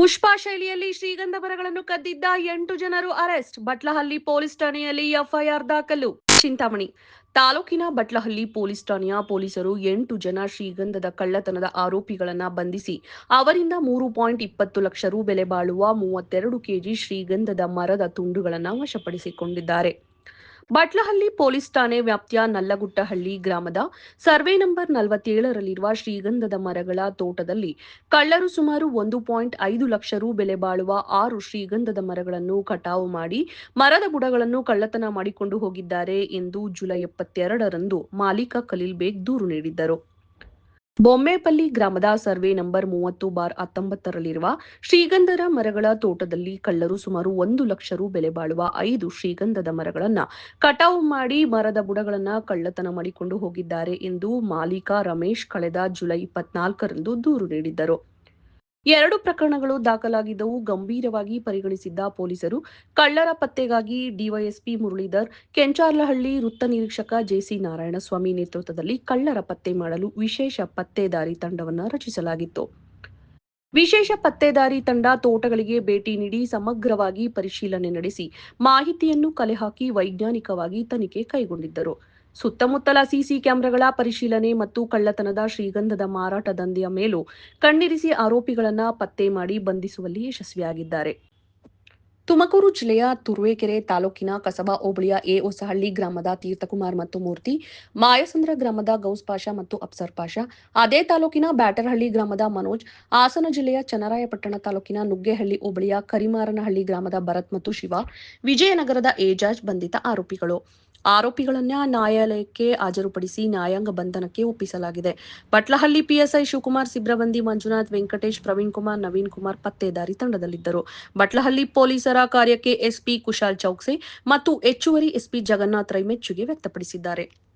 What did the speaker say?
ಪುಷ್ಪಾ ಶೈಲಿಯಲ್ಲಿ ಶ್ರೀಗಂಧ ಮರಗಳನ್ನು ಕದ್ದಿದ್ದ ಎಂಟು ಜನರು ಅರೆಸ್ಟ್. ಬಟ್ಲಹಳ್ಳಿ ಪೊಲೀಸ್ ಠಾಣೆಯಲ್ಲಿ ಎಫ್ಐಆರ್ ದಾಖಲು. ಚಿಂತಾಮಣಿ. ತಾಲೂಕಿನ ಬಟ್ಲಹಳ್ಳಿ ಪೊಲೀಸ್ ಠಾಣೆಯ ಪೊಲೀಸರು ಎಂಟು ಜನ ಶ್ರೀಗಂಧದ ಕಳ್ಳತನದ ಆರೋಪಿಗಳನ್ನು ಬಂಧಿಸಿ, ಅವರಿಂದ ಮೂರು ಪಾಯಿಂಟ್ ಇಪ್ಪತ್ತು ಲಕ್ಷ ರು ಬೆಲೆ ಬಾಳುವ ಮೂವತ್ತೆರಡು ಕೆಜಿ ಶ್ರೀಗಂಧದ ಮರದ ತುಂಡುಗಳನ್ನು ವಶಪಡಿಸಿಕೊಂಡಿದ್ದಾರೆ. ಬಟ್ಲಹಳ್ಳಿ ಪೊಲೀಸ್ ಠಾಣೆ ವ್ಯಾಪ್ತಿಯ ನಲ್ಲಗುಟ್ಟಹಳ್ಳಿ ಗ್ರಾಮದ ಸರ್ವೆ ನಂಬರ್ ನಲವತ್ತೇಳರಲ್ಲಿರುವ ಶ್ರೀಗಂಧದ ಮರಗಳ ತೋಟದಲ್ಲಿ ಕಳ್ಳರು ಸುಮಾರು ಒಂದು ಪಾಯಿಂಟ್ ಐದು ಲಕ್ಷ ರು ಬೆಲೆ ಬಾಳುವ ಆರು ಶ್ರೀಗಂಧದ ಮರಗಳನ್ನು ಕಟಾವು ಮಾಡಿ ಮರದ ಬುಡಗಳನ್ನು ಕಳ್ಳತನ ಮಾಡಿಕೊಂಡು ಹೋಗಿದ್ದಾರೆ ಎಂದು ಜುಲೈ ಎಪ್ಪತ್ತೆರಡರಂದು ಮಾಲೀಕ ಖಲೀಲ್ ಬೇಗ್ ದೂರು ನೀಡಿದ್ದರು. ಬೊಮ್ಮೇಪಲ್ಲಿ ಗ್ರಾಮದ ಸರ್ವೆ ನಂಬರ್ ಮೂವತ್ತು ಬಾರ್ ಹತ್ತೊಂಬತ್ತರಲ್ಲಿರುವ ಶ್ರೀಗಂಧದ ಮರಗಳ ತೋಟದಲ್ಲಿ ಕಳ್ಳರು ಸುಮಾರು ಒಂದು ಲಕ್ಷ ರು ಬೆಲೆ ಬಾಳುವ ಐದು ಶ್ರೀಗಂಧದ ಮರಗಳನ್ನು ಕಟಾವು ಮಾಡಿ ಮರದ ಬುಡಗಳನ್ನು ಕಳ್ಳತನ ಮಾಡಿಕೊಂಡು ಹೋಗಿದ್ದಾರೆ ಎಂದು ಮಾಲೀಕ ರಮೇಶ್ ಕಳೆದ ಜುಲೈ ಇಪ್ಪತ್ನಾಲ್ಕರಂದು ದೂರು ನೀಡಿದ್ದರು. ಎರಡು ಪ್ರಕರಣಗಳು ದಾಖಲಾಗಿದ್ದವು ಗಂಭೀರವಾಗಿ ಪರಿಗಣಿಸಿದ್ದ ಪೊಲೀಸರು. ಕಳ್ಳರ ಪತ್ತೆಗಾಗಿ ಡಿವೈಎಸ್ಪಿ ಮುರಳೀಧರ್, ಕೆಂಚಾರ್ಲಹಳ್ಳಿ ವೃತ್ತ ನಿರೀಕ್ಷಕ ಜೆಸಿ ನಾರಾಯಣಸ್ವಾಮಿ ನೇತೃತ್ವದಲ್ಲಿ ಕಳ್ಳರ ಪತ್ತೆ ಮಾಡಲು ವಿಶೇಷ ಪತ್ತೇದಾರಿ ತಂಡವನ್ನು ರಚಿಸಲಾಗಿತ್ತು. ವಿಶೇಷ ಪತ್ತೇದಾರಿ ತಂಡ ತೋಟಗಳಿಗೆ ಭೇಟಿ ನೀಡಿ ಸಮಗ್ರವಾಗಿ ಪರಿಶೀಲನೆ ನಡೆಸಿ ಮಾಹಿತಿಯನ್ನು ಕಲೆಹಾಕಿ ವೈಜ್ಞಾನಿಕವಾಗಿ ತನಿಖೆ ಕೈಗೊಂಡಿದ್ದರು. ಸುತ್ತಮುತ್ತಲ ಸಿಸಿ ಕ್ಯಾಮೆರಾಗಳ ಪರಿಶೀಲನೆ ಮತ್ತು ಕಳ್ಳತನದ ಶ್ರೀಗಂಧದ ಮಾರಾಟ ದಂಧೆಯ ಮೇಲೂ ಕಣ್ಣಿರಿಸಿ ಆರೋಪಿಗಳನ್ನು ಪತ್ತೆ ಮಾಡಿ ಬಂಧಿಸುವಲ್ಲಿ ಯಶಸ್ವಿಯಾಗಿದ್ದಾರೆ. ತುಮಕೂರು ಜಿಲ್ಲೆಯ ತುರುವೇಕೆರೆ ತಾಲೂಕಿನ ಕಸಬಾ ಹೋಬಳಿಯ ಎ ಹೊಸಹಳ್ಳಿ ಗ್ರಾಮದ ತೀರ್ಥಕುಮಾರ್ ಮತ್ತು ಮೂರ್ತಿ, ಮಾಯಸಂದ್ರ ಗ್ರಾಮದ ಗೌಸ್ ಪಾಷಾ ಮತ್ತು ಅಪ್ಸರ್ ಪಾಷಾ, ಅದೇ ತಾಲೂಕಿನ ಬ್ಯಾಟರ್ಹಳ್ಳಿ ಗ್ರಾಮದ ಮನೋಜ್, ಹಾಸನ ಜಿಲ್ಲೆಯ ಚನ್ನರಾಯಪಟ್ಟಣ ತಾಲೂಕಿನ ನುಗ್ಗೇಹಳ್ಳಿ ಹೋಬಳಿಯ ಕರಿಮಾರನಹಳ್ಳಿ ಗ್ರಾಮದ ಭರತ್ ಮತ್ತು ಶಿವ, ವಿಜಯನಗರದ ಏಜಾಜ್ ಬಂಧಿತ ಆರೋಪಿಗಳು. ಆರೋಪಿಗಳನ್ನ ನ್ಯಾಯಾಲಯಕ್ಕೆ ಹಾಜರುಪಡಿಸಿ ನ್ಯಾಯಾಂಗ ಬಂಧನಕ್ಕೆ ಒಪ್ಪಿಸಲಾಗಿದೆ. ಬಟ್ಲಹಳ್ಳಿ ಪಿಎಸ್ಐ ಶಿವಕುಮಾರ್ ಸಿಬ್ರಬಂದಿ ಮಂಜುನಾಥ್, ವೆಂಕಟೇಶ್, ಪ್ರವೀಣ್ ಕುಮಾರ್, ನವೀನ್ ಕುಮಾರ್ ಪತ್ತೇದಾರಿ ತಂಡದಲ್ಲಿದ್ದರು. ಬಟ್ಲಹಳ್ಳಿ ಪೊಲೀಸರ ಕಾರ್ಯಕ್ಕೆ ಎಸ್ಪಿ ಕುಶಾಲ್ ಚೌಕ್ಸೆ ಮತ್ತು ಹೆಚ್ಚುವರಿ ಎಸ್ಪಿ ಜಗನ್ನಾಥ್ ರೈ ಮೆಚ್ಚುಗೆ ವ್ಯಕ್ತಪಡಿಸಿದ್ದಾರೆ.